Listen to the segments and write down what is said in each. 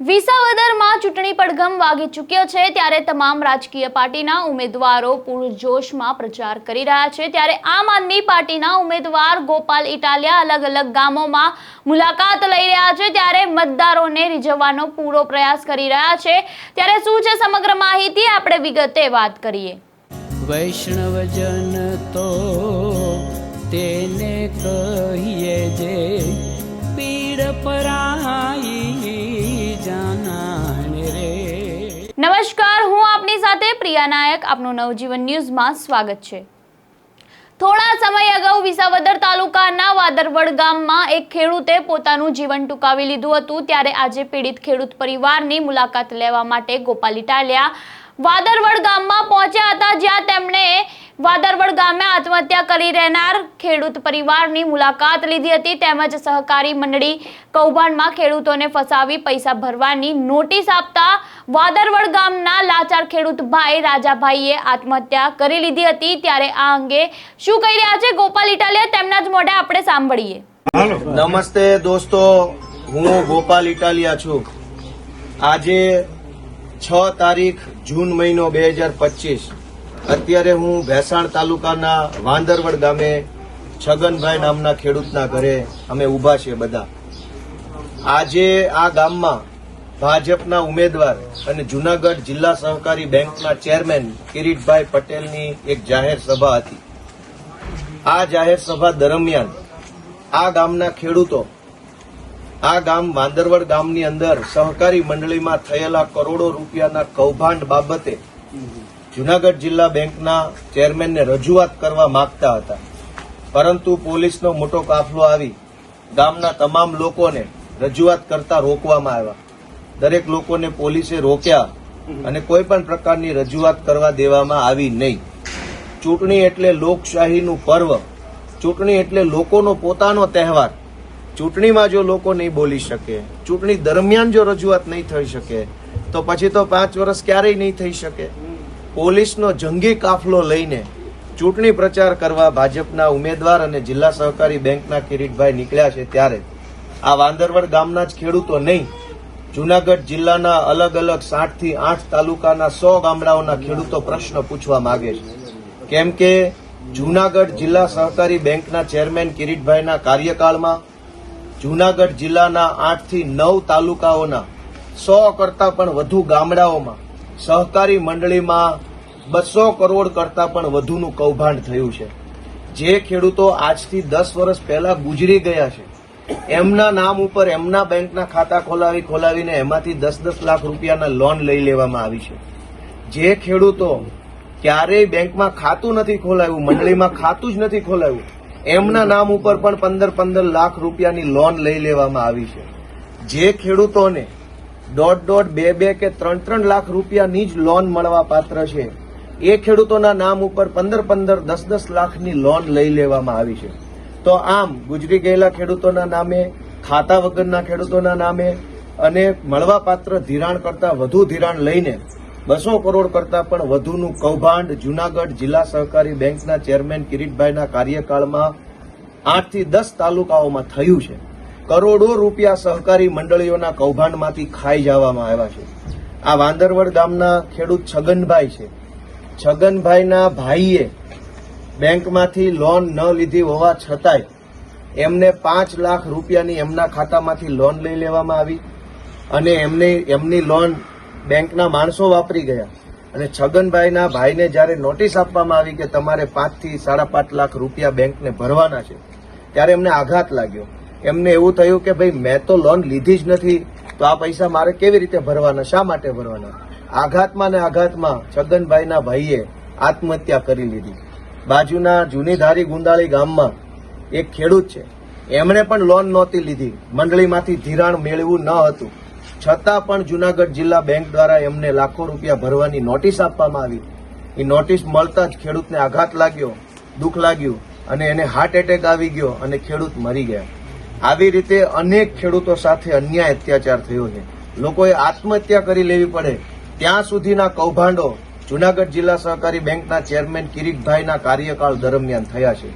વિસાવદરમાં ચૂંટણી પડઘમ વાગી ચૂક્યો છે ત્યારે તમામ રાજકીય પાર્ટીના ઉમેદવારો પૂરજોશમાં પ્રચાર કરી રહ્યા છે. ત્યારે આમ આદમી પાર્ટીના ઉમેદવાર ગોપાલ ઇટાલિયા અલગ અલગ ગામોમાં મુલાકાત લઈ રહ્યા છે. ત્યારે મતદારોને રીઝવવાનો પૂરો પ્રયાસ કરી રહ્યા છે. ત્યારે શું છે સમગ્ર માહિતી? આપણે વિગતે વાત કરીએ. વૈષ્ણવજન તો તેને કહીએ જે પીડ પરાઈ નમસ્કાર, હું આપની સાથે પ્રિયા નાયક. આપનું નવજીવન ન્યૂઝમાં સ્વાગત છે. થોડા સમય અગાઉ વિસાવદર તાલુકાના વાદરવડ ગામમાં એક ખેડૂતે પોતાનું જીવન ટૂંકાવી લીધું હતું. ત્યારે આજે પીડિત ખેડૂત પરિવારની મુલાકાત લેવા માટે ગોપાલી ટાલિયા વાદરવડ ગામમાં પહોંચ્યા હતા, જ્યાં તેમણે વાદરવડ ગામે આત્મહત્યા કરી રહેનાર ખેડૂત પરિવારની મુલાકાત લીધી હતી. તેમજ સહકારી મંડળી કૌભાંડમાં ખેડૂતોને ફસાવી પૈસા ભરવાની નોટિસ આપતા વાદરવડ ગામના લાચાર ખેડૂત ભાઈ રાજાભાઈએ આત્મહત્યા કરી લીધી હતી. ત્યારે આ અંગે શું કહી રહ્યા છે ગોપાલ ઇટાલિયા? તેમના જ મોઢે આપણે સાંભળીએ. નમસ્તે દોસ્તો હું ગોપાલ ઇટાલિયા છું. આજે છ તારીખ જૂન મહિનો બે હજાર પચીસ. અત્યારે હું ભેસાણ તાલુકાના વાંદરવડ ગામે છગનભાઈ નામના ખેડૂતના ઘરે અમે ઊભા છીએ બધા. આજે આ ગામમાં ભાજપના ઉમેદવાર અને જુનાગઢ જિલ્લા સહકારી બેંકના ચેરમેન કિરીટભાઈ પટેલની એક જાહેર સભા હતી. આ જાહેર સભા દરમિયાન આ ગામના ખેડૂતો, આ ગામ વાંદરવડ ગામની અંદર સહકારી મંડળીમાં થયેલા કરોડો રૂપિયાના કૌભાંડ બાબતે જુનાગઢ જિલ્લા બેંકના ચેરમેનને રજૂઆત કરવા માંગતા હતા. પરંતુ પોલીસનો મોટો કાફલો આવી ગામના તમામ લોકોને રજૂઆત કરતા રોકવામાં આવ્યા. દરેક લોકોને પોલીસે રોક્યા અને કોઈ પણ પ્રકારની રજૂઆત કરવા દેવામાં આવી નહીં. ચૂંટણી એટલે લોકશાહીનું પર્વ. ચૂંટણી એટલે લોકોનો પોતાનો તહેવાર. ચૂંટણીમાં જો લોકો નહીં બોલી શકે, ચૂંટણી દરમિયાન જો રજૂઆત નહીં થઈ શકે, તો પછી તો પાંચ વર્ષ ક્યારેય નહીં થઈ શકે. પોલીસનો જંગી કાફલો લઈને ચૂંટણી પ્રચાર કરવા ભાજપના ઉમેદવાર અને જિલ્લા સહકારી બેંકના કિરીટભાઈ નીકળ્યા છે ત્યારે આ વાંદરવડ ગામના જ ખેડૂતો નહીં, જુનાગઢ જિલ્લાના અલગ અલગ સાતથી આઠ તાલુકાના સો ગામડાઓના ખેડૂતો પ્રશ્ન પૂછવા માંગે છે. કેમ કે જુનાગઢ જિલ્લા સહકારી બેંકના ચેરમેન કિરીટભાઈના કાર્યકાળમાં જુનાગઢ જિલ્લાના આઠથી નવ તાલુકાઓના સો કરતા પણ વધુ ગામડાઓમાં સહકારી મંડળીમાં બસો કરોડ કરતા પણ વધુનું કૌભાંડ થયું છે. જે ખેડૂતો આજથી દસ વર્ષ પહેલા ગુજરી ગયા છે. એમના નામ ઉપર એમના બેંકના ખાતા ખોલાવી ખોલાવીને એમાંથી દસ દસ લાખ રૂપિયાના લોન લઈ લેવામાં આવી છે. જે ખેડૂતો ક્યારેય બેંકમાં ખાતું નથી ખોલાવ્યું, મંડળીમાં ખાતું જ નથી ખોલાવ્યું, એમના નામ ઉપર પણ પંદર પંદર લાખ રૂપિયાની લોન લઈ લેવામાં આવી છે. જે ખેડૂતોને દોઢ દોઢ બે બે કે ત્રણ ત્રણ લાખ રૂપિયાની જ લોન મળવા પાત્ર છે. એ ખેડૂતોના નામ ઉપર પંદર પંદર દસ દસ લાખની લોન લઈ લેવામાં આવી છે. તો આમ ગુજરી ગયેલા ખેડૂતોના નામે, ખાતા વગરના ખેડૂતોના નામે અને મળવાપાત્ર ધિરાણ કરતાં વધુ ધિરાણ લઈને બસો કરોડ કરતાં પણ વધુનું કૌભાંડ જુનાગઢ જિલ્લા સહકારી બેંકના ચેરમેન કિરીટભાઈના કાર્યકાળમાં આઠથી દસ તાલુકાઓમાં થયું છે. કરોડો રૂપિયા સહકારી મંડળીઓના કૌભાંડમાંથી ખાઈ જવામાં આવ્યા છે. આ વાંદરવડ ગામના ખેડૂત છગનભાઈ છે. છગનભાઈના ભાઈએ બેંકમાંથી લોન ન લીધી હોવા છતાંય એમને પાંચ લાખ રૂપિયાની એમના ખાતામાંથી લોન લઈ લેવામાં આવી અને એમને એમની લોન બેંકના માણસો વાપરી ગયા. અને છગનભાઈના ભાઈને જ્યારે નોટિસ આપવામાં આવી કે તમારે પાંચથી સાડા પાંચ લાખ રૂપિયા બેંકને ભરવાના છે, ત્યારે એમને આઘાત લાગ્યો. એમને એવું થયું કે ભાઈ, મેં તો લોન લીધી જ નથી, તો આ પૈસા મારે કેવી રીતે ભરવાના, શા માટે ભરવાના? આઘાતમાં ને આઘાતમાં છગનભાઈના ભાઈએ આત્મહત્યા કરી લીધી. બાજુના જૂની ધારી ગુંદાળી ગામમાં એક ખેડૂત છે. એમણે પણ લોન નહોતી લીધી. મંડળીમાંથી ધિરાણ મેળવું ન હતું. છતાં પણ જુનાગઢ જિલ્લા બેંક દ્વારા એમને લાખો રૂપિયા ભરવાની નોટિસ આપવામાં આવી. એ નોટિસ મળતા જ ખેડૂતને આઘાત લાગ્યો, દુઃખ લાગ્યું અને એને હાર્ટ એટેક આવી ગયો અને ખેડૂત મરી ગયા. આવી રીતે અનેક ખેડૂતો સાથે અન્યાય અત્યાચાર થયો છે. લોકોએ આત્મહત્યા કરી લેવી પડે. ત્યાં સુધીના કૌભાંડો જુનાગઢ જિલ્લા સહકારી બેંકના ચેરમેન કિરીટભાઈના કાર્યકાળ દરમિયાન થયા છે.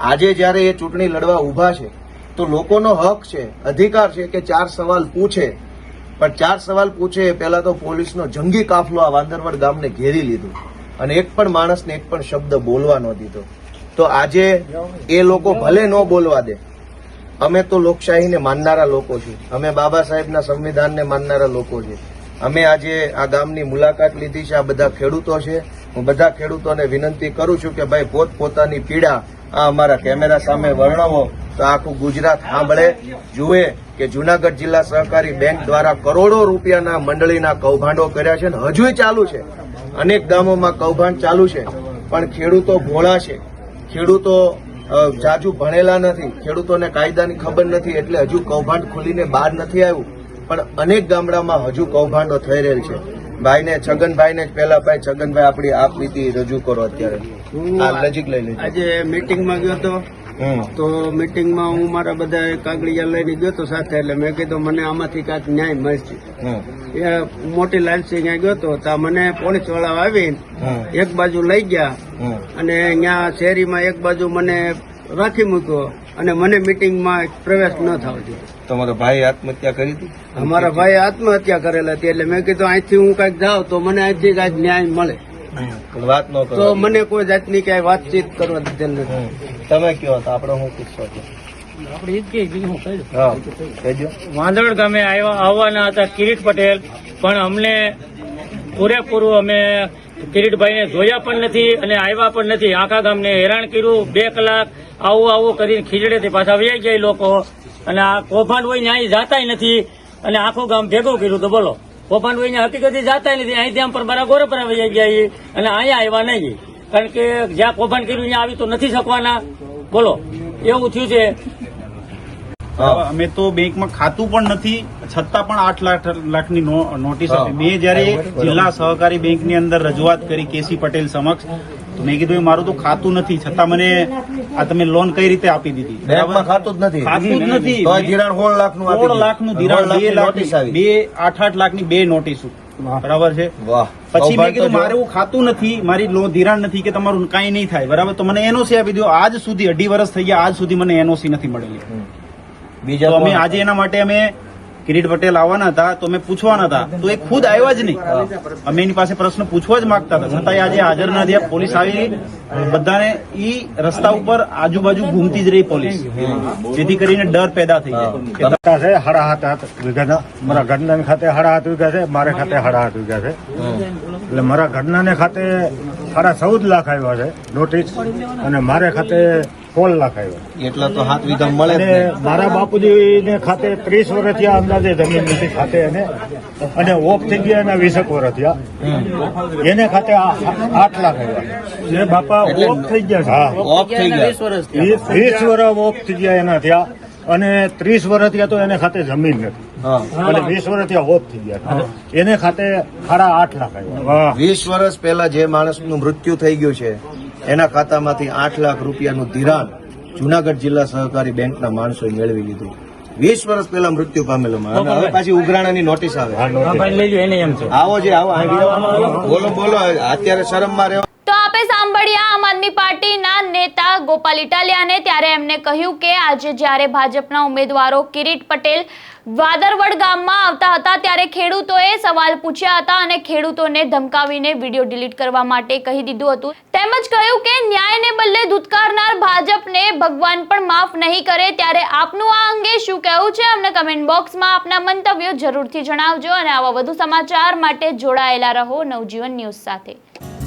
આજે જ્યારે એ ચૂંટણી લડવા ઊભા છે, તો લોકોનો હક છે, અધિકાર છે કે ચાર સવાલ પૂછે. પણ ચાર સવાલ પૂછે એ પહેલા તો પોલીસનો જંગી કાફલો આ વાંદરવડ ગામને ઘેરી લીધું. અને એક પણ માણસને એક પણ શબ્દ બોલવા ન દીધો. તો આજે એ લોકો ભલે ન બોલવા દે અમે તો લોકશાહીને માનનારા લોકો છીએ. અમે બાબા સાહેબના સંવિધાનને માનનારા લોકો છીએ. અમે આજે આ ગામની મુલાકાત લીધી છે. આ બધા ખેડૂતો છે. હું બધા ખેડૂતોને વિનંતી કરું છું કે ભાઈ પોત પોતાની પીડા આ અમારા કેમેરા સામે વર્ણવો તો આખું ગુજરાત સાંભળે. જુએ કે જુનાગઢ જિલ્લા સહકારી બેંક દ્વારા કરોડો રૂપિયાના મંડળીના કૌભાંડો કર્યા છે અને હજુય ચાલુ છે. અનેક ગામોમાં કૌભાંડ ચાલુ છે. પણ ખેડૂતો ભોળા છે. ખેડૂતો જાજુ ભણેલા નથી. ખેડૂતોને કાયદાની ખબર નથી એટલે હજુ કૌભાંડ ખુલીને બહાર નથી આવ્યું. પણ અનેક ગામડામાં હજુ કૌભાંડો થઈ રહેલ છે. ભાઈને છગનભાઈને જ પહેલા ભાઈ છગનભાઈ આપણી આપ નીતિ રજૂ કરો અત્યારે. આ નજીક લઈ લેજો. આજે મીટિંગમાં ગયો તો હમ. તો મીટિંગમાં હું મારા બધા કાગળિયા લઈને ગયો તો સાથે એટલે મેં કીધું મને આમાંથી કાંઈક ન્યાય મળશે. એ મોટી લાલસી ત્યાં ગયો તો ત્યાં મને પોલીસવાળા આવીને એક બાજુ લઈ ગયા અને ત્યાં શેરીમાં એક બાજુ મને રાખી મૂક્યો અને મને મીટિંગમાં પ્રવેશ ન થવો જોઈએ તમારો ભાઈ આત્મહત્યા કરી હતી? અમારા ભાઈ આત્મહત્યા કરેલા હતી એટલે મેં કીધું અહીંથી હું કાંઈક જાઉં તો મને અહીંથી કાંઈક ન્યાય મળે. વાત ન કરો. તો મને કોઈ જાતની ક્યાંય વાતચીત કરવા દીધેલ નથી. તમે કયો તો આપણે હું પૂછશો હા કહેજો વાંદળ ગામે આવ્યા આવવાના હતા કિરીટ પટેલ પણ અમને પૂરેપૂરું અમે કિરીટભાઈને જોયા પણ નથી અને આવ્યા પણ નથી. આખા ગામને હેરાન કર્યું. બે કલાક આવું આવું કરીને ખીજડેથી પાછા વ્યાઈ ગયા લોકો. અને આ કૌભાંડ હોય ને અહીં જાતાય નથી. અને આખું ગામ ભેગું કર્યું તો બોલો. કૌભાંડ હોય ને નથી. અહીંથી આમ પર બરા ગોરે પર આવી ગયા અને અહીંયા આવ્યા નહીં. કારણ કે જ્યાં કૌભાંડ કર્યું ત્યાં આવી તો નથી શકવાના. બોલો. એવું થયું છે. અમે તો બેંકમાં ખાતું પણ નથી છતાં પણ આઠ લાખ લાખની નો- નોટિસ આપી. મેં જયારે જિલ્લા સહકારી બેંકની અંદર રજૂઆત કરી કેસી પટેલ સમક્ષ તો મેં કીધું મારું તો ખાતું નથી છતાં મને આ તમે લોન કઈ રીતે આપી દીધી? બેંકમાં ખાતું જ નથી. ખાતું જ નથી. તો ધિરાણ સોળ લાખનું સોળ ધિરાણ બે લાખની નોટિસ લાખ આવી. બે આઠ આઠ નોટિસ બરાબર છે? પછી મેં કીધું. મારું ખાતું નથી મારી લો ધિરાણ નથી કે તમારું કઈ નહીં થાય. બરાબર? તો મને એનઓસી આપી દો. આજ સુધી અઢી વર્ષ થઈ ગયા આજ સુધી મને એનઓસી નથી મળેલી. બીજા અમે આજે એના માટે અમે કિરીટ પટેલ આવવાના હતા, તો અમે પૂછવાના હતા. તો એ ખુદ આવ્યા જ નહીં. અમે એની પાસે પ્રશ્ન પૂછવા જ માંગતા હતા. છતાંય આજે હાજર ન થયા. પોલીસ આવી બધાને ઈ રસ્તા ઉપર આજુબાજુ ઘૂમતી જ રહી પોલીસ. જેથી કરીને ડર પેદા થઈ જાય. છે સાડા હાથ મારા ઘરના ખાતે સાડા હાથ વીઘા છે, મારે ખાતે સાડા હાથ વીઘા છે. એટલે મારા ઘરના ખાતે સાડા ચૌદ લાખ આવ્યા છે નોટિસ અને મારે ખાતે લાખ આવ્યા એટલા તો હાથ વીઘા મળે અને મારા બાપુજી ને ખાતે ત્રીસ વર્ષ થયા અંદાજે જમીન નથી ખાતે એને અને ઓફ થઈ ગયા એના વીસેક વર્ષ થયા એને ખાતે આ- આઠ લાખ આવ્યા. એ બાપા ઓફ થઈ ગયા હા. ઓફ થઈ ગયા. વીસ વીસ વર્ષ ઓફ થઈ ગયા એના થયા. અને ત્રીસ વર્ષ થયા તો એને ખાતે જમીન નથી. અને વીસ વર્ષ ત્યાં ઓફ થઈ ગયા એને ખાતે સાડા આઠ લાખ આવ્યા. વીસ વર્ષ પહેલા જે માણસનું મૃત્યુ થઈ ગયું છે એના ખાતામાંથી આઠ લાખ રૂપિયાનું ધિરાણ જુનાગઢ જિલ્લા સહકારી બેંકના માણસોએ મેળવી લીધું. વીસ વર્ષ પહેલા મૃત્યુ પામેલો હવે પાછી ઉઘરાણાની નોટિસ આવે. આવો જે આવો. બોલો બોલો. અત્યારે શરમમાં રહ્યો તો આપે સાંભળ્યા આમ આદમી પાર્ટીના નેતા ગોપાલ ઇટાલિયાને ત્યારે એમને કહ્યું કે આજે જ્યારે ભાજપના ઉમેદવારો કિરીટ પટેલ વાદરવડ ગામમાં આવતા હતા ત્યારે ખેડૂતોએ સવાલ પૂછ્યા હતા અને ખેડૂતોને ધમકાવીને વીડિયો ડિલીટ કરવા માટે કહી દીધું હતું. તેમજ કહ્યું કે ન્યાયને બદલે ધૂતકારનાર ભાજપને ભગવાન પણ માફ નહીં કરે ત્યારે આપનું આ અંગે શું કહેવું છે અમને કમેન્ટ બોક્સમાં આપના મંતવ્યો જરૂરથી જણાવજો અને આવા વધુ સમાચાર માટે જોડાયેલા રહો નવજીવન ન્યૂઝ સાથે.